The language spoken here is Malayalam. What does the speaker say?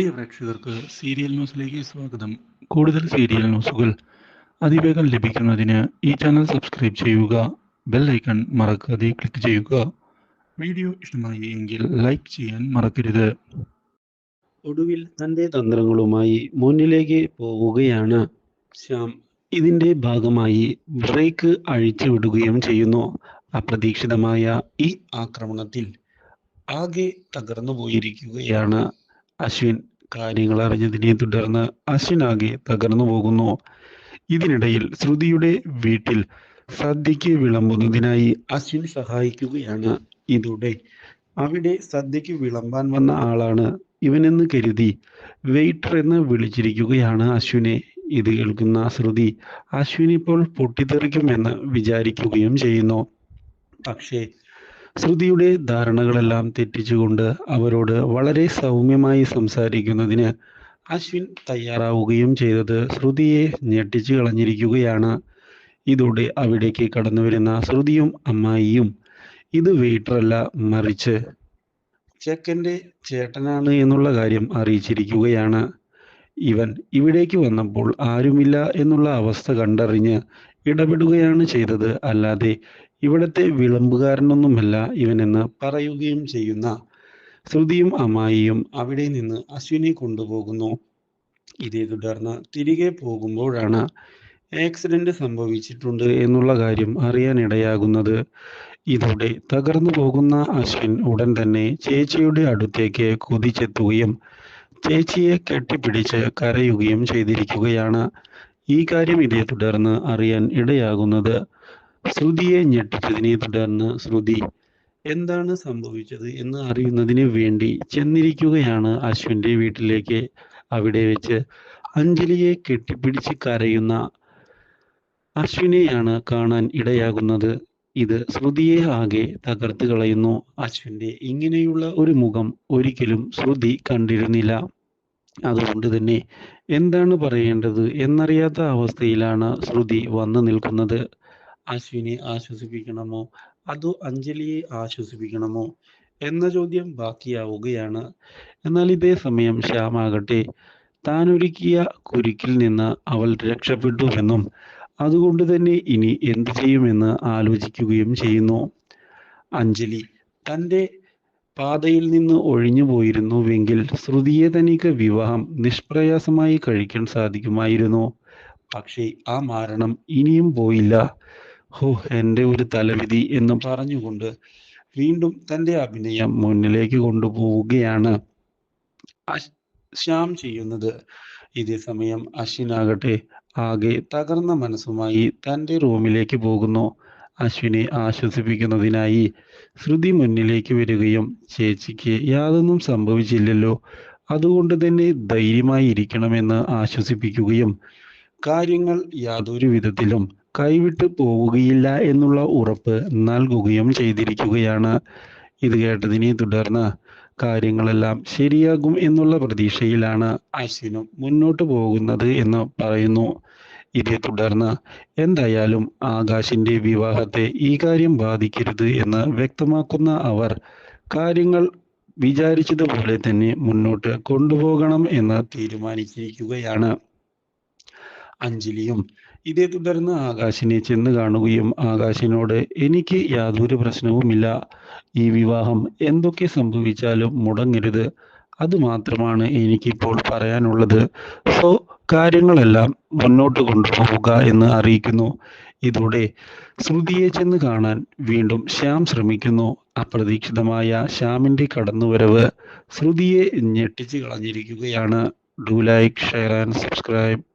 പ്രിയ പ്രേക്ഷകർക്ക് സീരിയൽ ന്യൂസിലേക്ക് സ്വാഗതം. കൂടുതൽ സീരിയൽ ന്യൂസുകൾ അതിവേഗം ലഭിക്കുന്നതിന് ഈ ചാനൽ സബ്സ്ക്രൈബ് ചെയ്യുക ബെൽ ഐക്കൺ മറക്കാതെ ക്ലിക്ക് ചെയ്യുക. വീഡിയോ ഇഷ്ടമായി എങ്കിൽ ലൈക്ക് ചെയ്യാൻ മറക്കരുത്. ഒടുവിൽ തന്റെ തന്ത്രങ്ങളുമായി മുന്നിലേക്ക് പോവുകയാണ്. ശ്യാം ഇതിന്റെ ഭാഗമായി ബ്രേക്ക് അഴിച്ചു വിടുകയും ചെയ്യുന്നു. അപ്രതീക്ഷിതമായ ഈ ആക്രമണത്തിൽ ആകെ തകർന്നു പോയിരിക്കുകയാണ് അശ്വിൻ. കാര്യങ്ങൾ അറിഞ്ഞതിനെ തുടർന്ന് അശ്വിൻ ആകെ തകർന്നു പോകുന്നു. ഇതിനിടയിൽ ശ്രുതിയുടെ വീട്ടിൽ സദ്യക്ക് വിളമ്പുന്നതിനായി അശ്വിൻ സഹായിക്കുകയാണ് ഇതോടെ. അവിടെ സദ്യയ്ക്ക് വിളമ്പാൻ വന്ന ആളാണ് ഇവനെന്ന് കരുതി വെയിറ്റർ എന്ന് വിളിച്ചിരിക്കുകയാണ് അശ്വിനെ. ഇത് കേൾക്കുന്ന ശ്രുതി അശ്വിൻ ഇപ്പോൾ പൊട്ടിത്തെറിക്കുമെന്ന് വിചാരിക്കുകയും ചെയ്യുന്നു. പക്ഷേ ശ്രുതിയുടെ ധാരണകളെല്ലാം തെറ്റിച്ചുകൊണ്ട് അവരോട് വളരെ സൗമ്യമായി സംസാരിക്കുന്നതിന് അശ്വിൻ തയ്യാറാവുകയും ചെയ്തത് ശ്രുതിയെ ഞെട്ടിച്ചു കളഞ്ഞിരിക്കുകയാണ്. ഇതോടെ അവിടേക്ക് കടന്നു വരുന്ന ശ്രുതിയും അമ്മായിയും ഇത് വെയിറ്ററല്ല മറിച്ച് ചെക്കന്റെ ചേട്ടനാണ് എന്നുള്ള കാര്യം അറിയിച്ചിരിക്കുകയാണ്. ഇവൻ ഇവിടേക്ക് വന്നപ്പോൾ ആരുമില്ല എന്നുള്ള അവസ്ഥ കണ്ടറിഞ്ഞ് ഇടപെടുകയാണ് ചെയ്തത്. അല്ലാതെ ഇവിടത്തെ വിളമ്പുകാരനൊന്നുമല്ല ഇവനെന്ന് പറയുകയും ചെയ്യുന്ന. ശ്രുതിയും അമ്മായിയും അവിടെ നിന്ന് അശ്വിനെ കൊണ്ടുപോകുന്നു. ഇതേ തുടർന്ന് തിരികെ പോകുമ്പോഴാണ് ആക്സിഡന്റ് സംഭവിച്ചിട്ടുണ്ട് എന്നുള്ള കാര്യം അറിയാനിടയാകുന്നത്. ഇതോടെ തകർന്നു പോകുന്ന അശ്വിൻ ഉടൻ തന്നെ ചേച്ചിയുടെ അടുത്തേക്ക് കുതിച്ചെത്തുകയും ചേച്ചിയെ കെട്ടിപ്പിടിച്ച് കരയുകയും ചെയ്തിരിക്കുകയാണ്. ഈ കാര്യം ഇതേ തുടർന്ന് അറിയാൻ ഇടയാകുന്നത്. ശ്രുതിയെ ഞെട്ടിച്ചതിനെ തുടർന്ന് ശ്രുതി എന്താണ് സംഭവിച്ചത്? എന്ന് അറിയുന്നതിന് വേണ്ടി ചെന്നിരിക്കുകയാണ് അശ്വിന്റെ വീട്ടിലേക്ക്. അവിടെ വെച്ച് അഞ്ജലിയെ കെട്ടിപ്പിടിച്ച് കരയുന്ന അശ്വിനെയാണ് കാണാൻ ഇടയാകുന്നത്. ഇത് ശ്രുതിയെ ആകെ തകർത്ത് കളയുന്നു. അശ്വിന്റെ ഇങ്ങനെയുള്ള ഒരു മുഖം ഒരിക്കലും ശ്രുതി കണ്ടിരുന്നില്ല. അതുകൊണ്ട് തന്നെ എന്താണ് പറയേണ്ടത് എന്നറിയാത്ത അവസ്ഥയിലാണ് ശ്രുതി വന്നു നിൽക്കുന്നത്. അശ്വിനെ ആശ്വസിപ്പിക്കണമോ? അതോ അഞ്ജലിയെ ആശ്വസിപ്പിക്കണമോ? എന്ന ചോദ്യം ബാക്കിയാവുകയാണ്. എന്നാൽ ഇതേ സമയം ശ്യാമാകട്ടെ താൻ ഒരുക്കിയ കുരുക്കിൽ നിന്ന് അവൾ രക്ഷപ്പെട്ടുവെന്നും അതുകൊണ്ട് തന്നെ ഇനി എന്തു ചെയ്യുമെന്ന് ആലോചിക്കുകയും ചെയ്യുന്നു. അഞ്ജലി തന്റെ പാതയിൽ നിന്ന് ഒഴിഞ്ഞു പോയിരുന്നുവെങ്കിൽ ശ്രുതിയെ തനിക്ക് വിവാഹം നിഷ്പ്രയാസമായി കഴിക്കാൻ സാധിക്കുമായിരുന്നു. പക്ഷേ ആ മാരണം ഇനിയും പോയില്ല. ഹോ എന്റെ ഒരു തലവിധി എന്ന് പറഞ്ഞുകൊണ്ട് വീണ്ടും തന്റെ അഭിനയം മുന്നിലേക്ക് കൊണ്ടുപോവുകയാണ് ശ്യാം ചെയ്യുന്നത്. ഇതേ സമയം അശ്വിനാകട്ടെ ആകെ തകർന്ന മനസ്സുമായി തന്റെ റൂമിലേക്ക് പോകുന്നു. അശ്വിനെ ആശ്വസിപ്പിക്കുന്നതിനായി ശ്രുതി മുന്നിലേക്ക് വരികയും ചേച്ചിക്ക് യാതൊന്നും സംഭവിച്ചില്ലല്ലോ. അതുകൊണ്ട് തന്നെ ധൈര്യമായി ഇരിക്കണമെന്ന് ആശ്വസിപ്പിക്കുകയും കാര്യങ്ങൾ യാതൊരു വിധത്തിലും കൈവിട്ട് പോവുകയില്ല എന്നുള്ള ഉറപ്പ് നൽകുകയും ചെയ്തിരിക്കുകയാണ്. ഇത് കേട്ടതിനെ തുടർന്ന് കാര്യങ്ങളെല്ലാം ശരിയാകും എന്നുള്ള പ്രതീക്ഷയിലാണ് അശ്വിനും മുന്നോട്ട് പോകുന്നത് എന്ന് പറയുന്നു. ഇതേ തുടർന്ന് എന്തായാലും ആകാശിന്റെ വിവാഹത്തെ ഈ കാര്യം ബാധിക്കരുത് എന്ന് വ്യക്തമാക്കുന്ന അവർ കാര്യങ്ങൾ വിചാരിച്ചതുപോലെ തന്നെ മുന്നോട്ട് കൊണ്ടുപോകണം എന്ന് തീരുമാനിച്ചിരിക്കുകയാണ്. അഞ്ജലിയും ഇതേ തുടർന്ന് ആകാശിനെ ചെന്ന് കാണുകയും ആകാശിനോട് എനിക്ക് യാതൊരു പ്രശ്നവുമില്ല. ഈ വിവാഹം എന്തൊക്കെ സംഭവിച്ചാലും മുടങ്ങരുത്. അത് മാത്രമാണ് എനിക്കിപ്പോൾ പറയാനുള്ളത്. സോ കാര്യങ്ങളെല്ലാം മുന്നോട്ട് കൊണ്ടുപോവുക എന്ന് അറിയിക്കുന്നു. ഇതോടെ ശ്രുതിയെ ചെന്ന് കാണാൻ വീണ്ടും ശ്യാം ശ്രമിക്കുന്നു. അപ്രതീക്ഷിതമായ ശ്യാമിന്റെ കടന്നുവരവ് ശ്രുതിയെ ഞെട്ടിച്ചു കളഞ്ഞിരിക്കുകയാണ്. Do like share and subscribe.